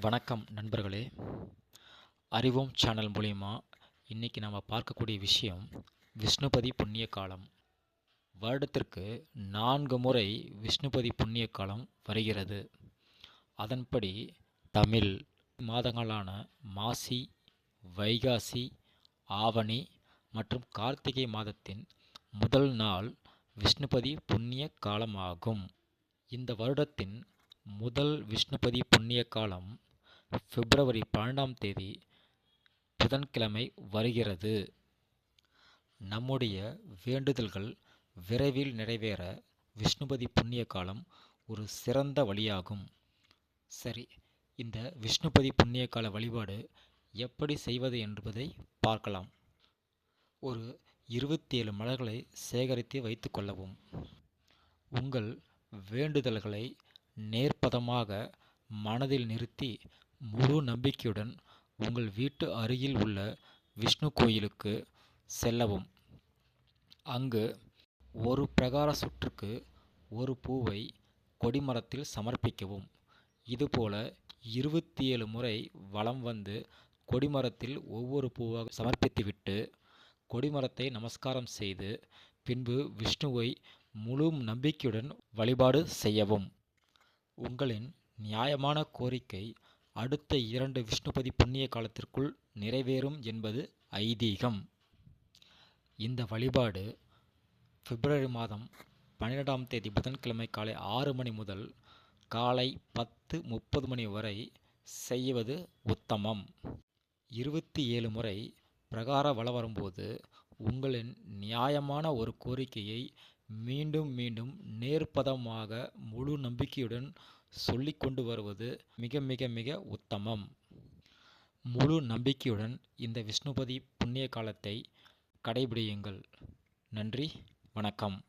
வணக்கம் நண்பர்களே. அறிவோம் சேனல் மூலிமா இன்றைக்கி நாம் பார்க்கக்கூடிய விஷயம் விஷ்ணுபதி புண்ணிய காலம். வருடத்திற்கு நான்கு முறை விஷ்ணுபதி புண்ணிய காலம் வருகிறது. அதன்படி தமிழ் மாதங்களான மாசி வைகாசி ஆவணி மற்றும் கார்த்திகை மாதத்தின் முதல் நாள் விஷ்ணுபதி புண்ணிய காலமாகும். இந்த வருடத்தின் முதல் விஷ்ணுபதி புண்ணிய காலம் பிப்ரவரி பன்னெண்டாம் தேதி புதன்கிழமை வருகிறது. நம்முடைய வேண்டுதல்கள் விரைவில் நிறைவேற விஷ்ணுபதி புண்ணிய காலம் ஒரு சிறந்த வழியாகும். சரி இந்த விஷ்ணுபதி புண்ணிய கால வழிபாடு எப்படி செய்வது என்பதை பார்க்கலாம். ஒரு இருபத்தி ஏழு மலர்களை சேகரித்து வைத்து கொள்ளவும். உங்கள் வேண்டுதல்களை நேர்பதமாக மனதில் நிறுத்தி முழு நம்பிக்கையுடன் உங்கள் வீட்டு அருகில் உள்ள விஷ்ணு கோயிலுக்கு செல்லவும். அங்கு ஒரு பிரகார சுற்றுக்கு ஒரு பூவை கொடிமரத்தில் சமர்ப்பிக்கவும். இதுபோல இருபத்தி ஏழு முறை வலம் வந்து கொடிமரத்தில் ஒவ்வொரு பூவாக சமர்ப்பித்துவிட்டு கொடிமரத்தை நமஸ்காரம் செய்து பின்பு விஷ்ணுவை முழு நம்பிக்கையுடன் வழிபாடு செய்யவும். உங்களின் நியாயமான கோரிக்கை அடுத்த இரண்டு விஷ்ணுபதி புண்ணிய காலத்திற்குள் நிறைவேறும் என்பது ஐதீகம். இந்த வழிபாடு பிப்ரவரி மாதம் பன்னிரெண்டாம் தேதி புதன்கிழமை காலை ஆறு மணி முதல் காலை பத்து முப்பது மணி வரை செய்வது உத்தமம். இருபத்தி ஏழு முறை பிரகார வள வரும்போது உங்களின் நியாயமான ஒரு கோரிக்கையை மீண்டும் மீண்டும் நேர்பதமாக முழு நம்பிக்கையுடன் சொல்லி கொண்டு வருவது மிக மிக மிக உத்தமம். முழு நம்பிக்கையுடன் இந்த விஷ்ணுபதி புண்ணிய காலத்தை கடைபிடியுங்கள். நன்றி வணக்கம்.